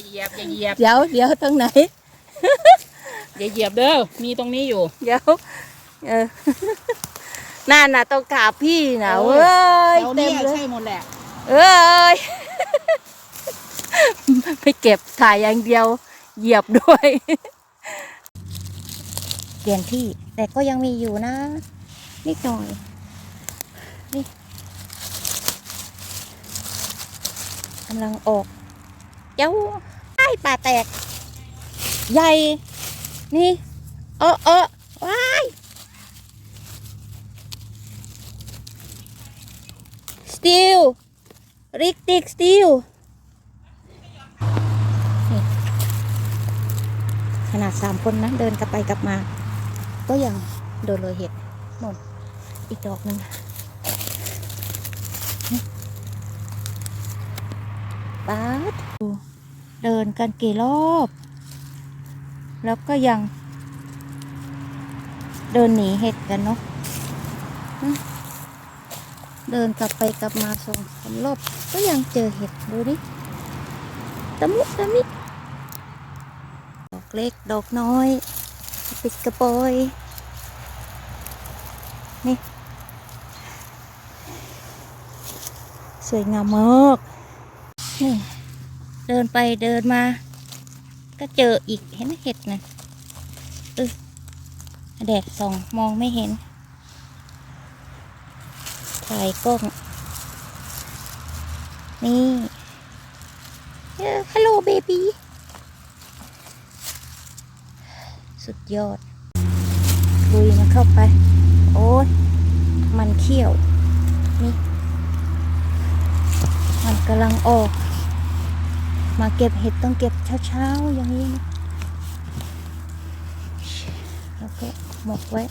อย่าเหยียบอย่าเหยียบเดี๋ยวเดี๋ยวตรงไหน อย่าเหยียบเด้อมีตรงนี้อยู่ เดี๋ยวเออนั่นน่ะตรงขาพี่น่ะเออเว้ยแถวเต็นี้มเลยใช่หมดแหละเอ้ยไม่เก็บถ่ายอย่างเดียว เหยียบด้วยเปลี่ยนที่ แต่ก็ยังมีอยู่นะนิดหน่อยนี่กำลังออกเจ้าไอ้ป่าแตก ใหญ่ นี่ เออเออว้ายสตีลริกติกสตีลขนาดสามคนนะเดินกลับไปกลับมา ก็ยังโดนเลยเห็ดนนอีกดอกหนึ่งนี่ป๊าดดู เดินกันกี่รอบ แล้วก็ยัง เดินหนีเห็ดกันเนาะเดินกลับไปกลับมาสองสามรอบ ก็ยังเจอเห็ดดูดิตะมุตะมิดอกเล็กดอกน้อยปิดกระปอยนี่ สวยงามมากนี่ เดินไปเดินมา ก็เจออีกเห็นไหมเห็ดนะเออแดดส่องมองไม่เห็น ถ่ายกล้องนี่เออฮัลโหลเบบี้สุดยอดลุยมันเข้าไป โอ้ยมันเขี้ยว นี่ มันกำลังออก มาเก็บเห็ดต้องเก็บเช้าๆอย่างนี้นะแล้วก็หมกไว้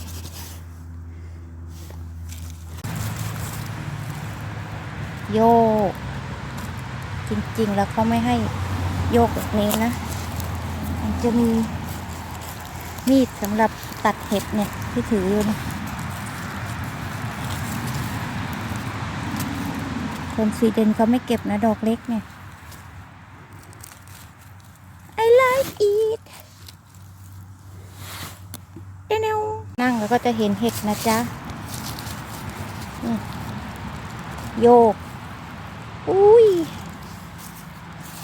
โยก จริงๆ แล้วเขาไม่ให้โยกแบบนี้นะ มันจะมีมีดสำหรับตัดเห็ดเนี่ย ที่ถืออยู่นะคนสวีเดนเขาไม่เก็บนะ ดอกเล็กเนี่ย like it เดนวนั่งแล้วก็จะเห็นเห็ดนะจ๊ะโยก อุ้ย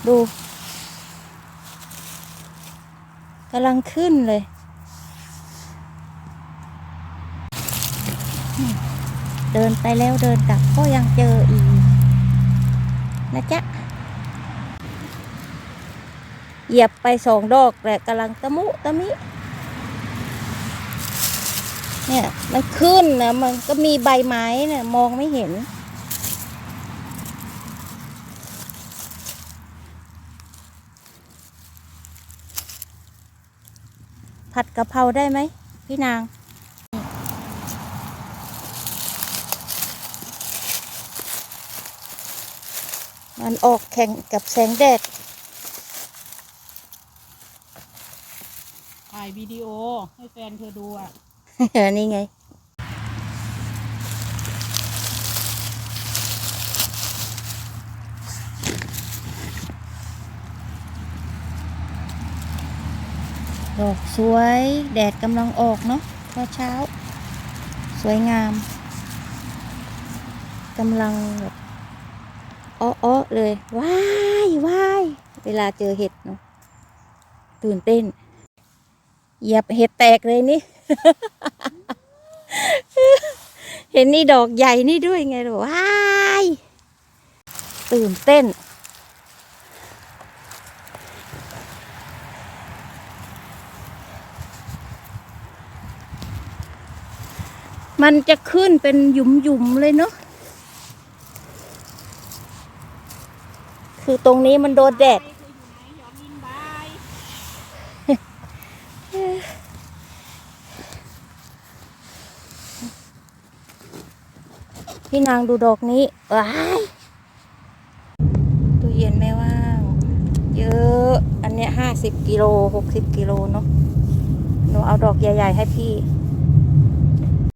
ดูกำลังขึ้นเลยเดินไปแล้วเดินกลับก็ยังเจออีก นะจ๊ะ เหยียบไปสองดอกแต่กำลังตะมุตะมิ เนี่ยมันขึ้นนะมันก็มีใบไม้เนี่ยมองไม่เห็น ผัดกะเพราได้ไหมพี่นางมันออกแข่งกับแสงแดดายวิดีโอให้แฟนเธอดูอะ นี่ไง ดอกสวย แดดกำลังออกเนาะเช้าเช้า สวยงามกำลังแบบอ้อๆเลย ว้ายว้าย เวลาเจอเห็ดเนาะตื่นเต้น เหยียบเห็ดแตกเลยนี่ เห็นนี่ดอกใหญ่นี่ด้วยไงล่ะว้ายตื่นเต้น มันจะขึ้นเป็นหยุมๆเลยเนาะคือตรงนี้มันโดนแดด พี่นางดูดอกนี้ว้ายตู้เย็นไม่ว่างเยอะ อันเนี้ยห้าสิบกิโลหกสิบกิโลเนาะหนูเอาดอกใหญ่ ๆ ให้พี่